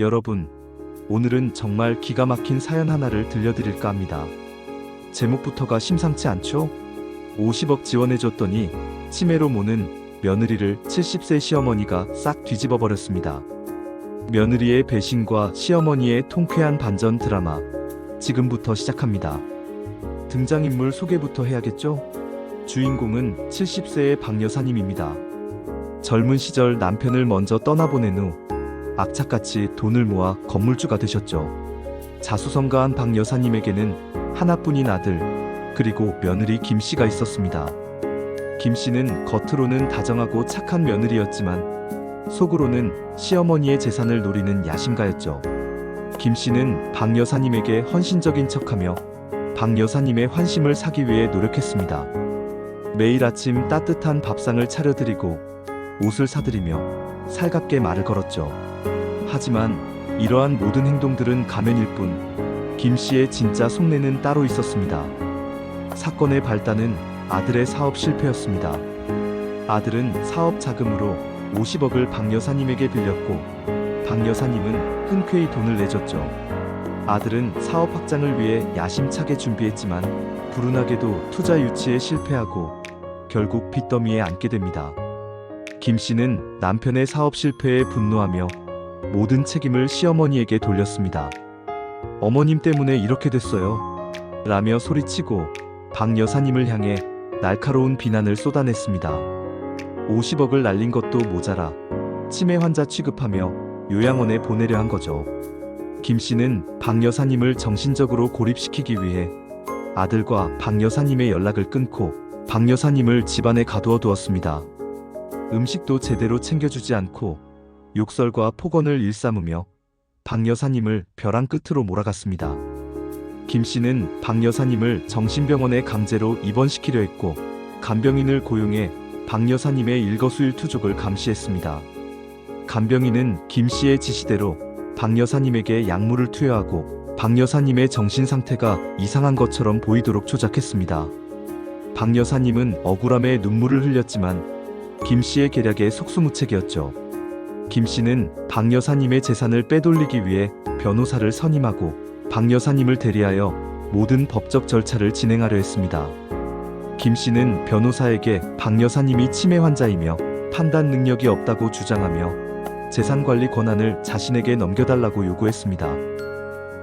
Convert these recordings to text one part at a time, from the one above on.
여러분, 오늘은 정말 기가 막힌 사연 하나를 들려드릴까 합니다. 제목부터가 심상치 않죠? 50억 지원해줬더니 치매로 모는 며느리를 70세 시어머니가 싹 뒤집어 버렸습니다. 며느리의 배신과 시어머니의 통쾌한 반전 드라마 지금부터 시작합니다. 등장인물 소개부터 해야겠죠? 주인공은 70세의 박 여사님입니다. 젊은 시절 남편을 먼저 떠나보낸 후 악착같이 돈을 모아 건물주가 되셨죠. 자수성가한 박 여사님에게는 하나뿐인 아들, 그리고 며느리 김 씨가 있었습니다. 김 씨는 겉으로는 다정하고 착한 며느리였지만 속으로는 시어머니의 재산을 노리는 야심가였죠. 김 씨는 박 여사님에게 헌신적인 척하며 박 여사님의 환심을 사기 위해 노력했습니다. 매일 아침 따뜻한 밥상을 차려드리고 옷을 사드리며 살갑게 말을 걸었죠. 하지만 이러한 모든 행동들은 가면일 뿐, 김 씨의 진짜 속내는 따로 있었습니다. 사건의 발단은 아들의 사업 실패였습니다. 아들은 사업 자금으로 50억을 박 여사님에게 빌렸고, 박 여사님은 흔쾌히 돈을 내줬죠. 아들은 사업 확장을 위해 야심차게 준비했지만, 불운하게도 투자 유치에 실패하고, 결국 빚더미에 앉게 됩니다. 김 씨는 남편의 사업 실패에 분노하며 모든 책임을 시어머니에게 돌렸습니다. 어머님 때문에 이렇게 됐어요. 라며 소리치고 박 여사님을 향해 날카로운 비난을 쏟아냈습니다. 50억을 날린 것도 모자라 치매 환자 취급하며 요양원에 보내려 한 거죠. 김 씨는 박 여사님을 정신적으로 고립시키기 위해 아들과 박 여사님의 연락을 끊고 박 여사님을 집안에 가두어 두었습니다. 음식도 제대로 챙겨주지 않고 욕설과 폭언을 일삼으며 박 여사님을 벼랑 끝으로 몰아갔습니다. 김 씨는 박 여사님을 정신병원에 강제로 입원시키려 했고 간병인을 고용해 박 여사님의 일거수일투족을 감시했습니다. 간병인은 김 씨의 지시대로 박 여사님에게 약물을 투여하고 박 여사님의 정신 상태가 이상한 것처럼 보이도록 조작했습니다. 박 여사님은 억울함에 눈물을 흘렸지만 김 씨의 계략에 속수무책이었죠. 김 씨는 박 여사님의 재산을 빼돌리기 위해 변호사를 선임하고 박 여사님을 대리하여 모든 법적 절차를 진행하려 했습니다. 김 씨는 변호사에게 박 여사님이 치매 환자이며 판단 능력이 없다고 주장하며 재산 관리 권한을 자신에게 넘겨달라고 요구했습니다.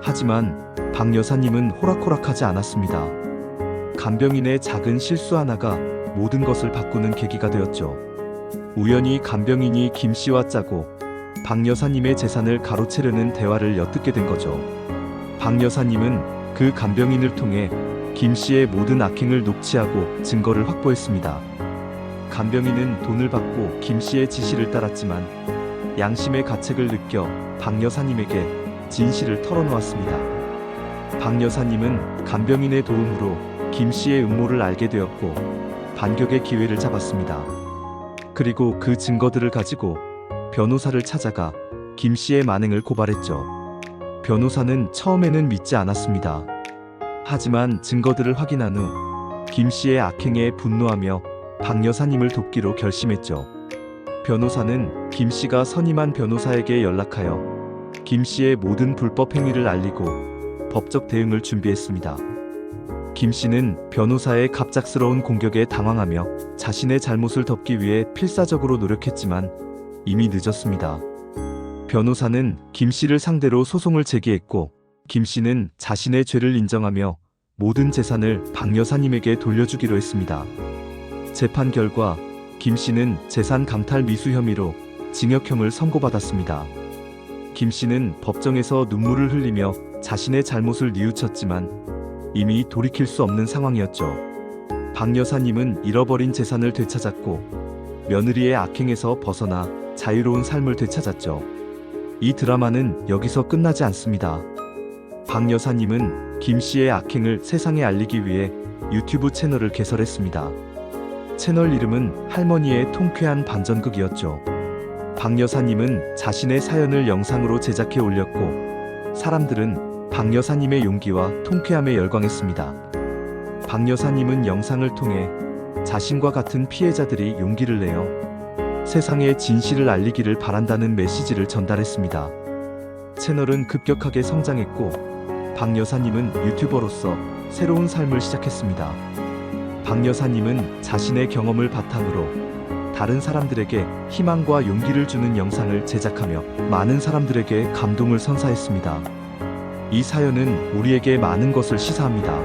하지만 박 여사님은 호락호락하지 않았습니다. 간병인의 작은 실수 하나가 모든 것을 바꾸는 계기가 되었죠. 우연히 간병인이 김 씨와 짜고 박 여사님의 재산을 가로채려는 대화를 엿듣게 된 거죠. 박 여사님은 그 간병인을 통해 김 씨의 모든 악행을 녹취하고 증거를 확보했습니다. 간병인은 돈을 받고 김 씨의 지시를 따랐지만 양심의 가책을 느껴 박 여사님에게 진실을 털어놓았습니다. 박 여사님은 간병인의 도움으로 김 씨의 음모를 알게 되었고 반격의 기회를 잡았습니다. 그리고 그 증거들을 가지고 변호사를 찾아가 김 씨의 만행을 고발했죠. 변호사는 처음에는 믿지 않았습니다. 하지만 증거들을 확인한 후 김 씨의 악행에 분노하며 박 여사님을 돕기로 결심했죠. 변호사는 김 씨가 선임한 변호사에게 연락하여 김 씨의 모든 불법 행위를 알리고 법적 대응을 준비했습니다. 김 씨는 변호사의 갑작스러운 공격에 당황하며 자신의 잘못을 덮기 위해 필사적으로 노력했지만 이미 늦었습니다. 변호사는 김 씨를 상대로 소송을 제기했고 김 씨는 자신의 죄를 인정하며 모든 재산을 박 여사님에게 돌려주기로 했습니다. 재판 결과 김 씨는 재산 강탈 미수 혐의로 징역형을 선고받았습니다. 김 씨는 법정에서 눈물을 흘리며 자신의 잘못을 뉘우쳤지만 이미 돌이킬 수 없는 상황이었죠. 박 여사님은 잃어버린 재산을 되찾았고 며느리의 악행에서 벗어나 자유로운 삶을 되찾았죠. 이 드라마는 여기서 끝나지 않습니다. 박 여사님은 김 씨의 악행을 세상에 알리기 위해 유튜브 채널을 개설했습니다. 채널 이름은 할머니의 통쾌한 반전극이었죠. 박 여사님은 자신의 사연을 영상으로 제작해 올렸고 사람들은 박 여사님의 용기와 통쾌함에 열광했습니다. 박 여사님은 영상을 통해 자신과 같은 피해자들이 용기를 내어 세상에 진실을 알리기를 바란다는 메시지를 전달했습니다. 채널은 급격하게 성장했고 박 여사님은 유튜버로서 새로운 삶을 시작했습니다. 박 여사님은 자신의 경험을 바탕으로 다른 사람들에게 희망과 용기를 주는 영상을 제작하며 많은 사람들에게 감동을 선사했습니다. 이 사연은 우리에게 많은 것을 시사합니다.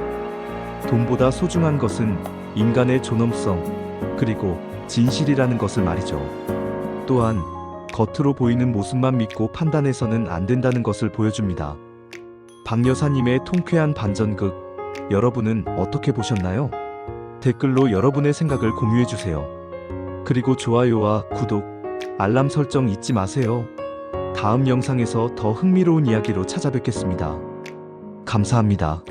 돈보다 소중한 것은 인간의 존엄성, 그리고 진실이라는 것을 말이죠. 또한 겉으로 보이는 모습만 믿고 판단해서는 안 된다는 것을 보여줍니다. 박 여사님의 통쾌한 반전극, 여러분은 어떻게 보셨나요? 댓글로 여러분의 생각을 공유해주세요. 그리고 좋아요와 구독, 알람 설정 잊지 마세요. 다음 영상에서 더 흥미로운 이야기로 찾아뵙겠습니다. 감사합니다.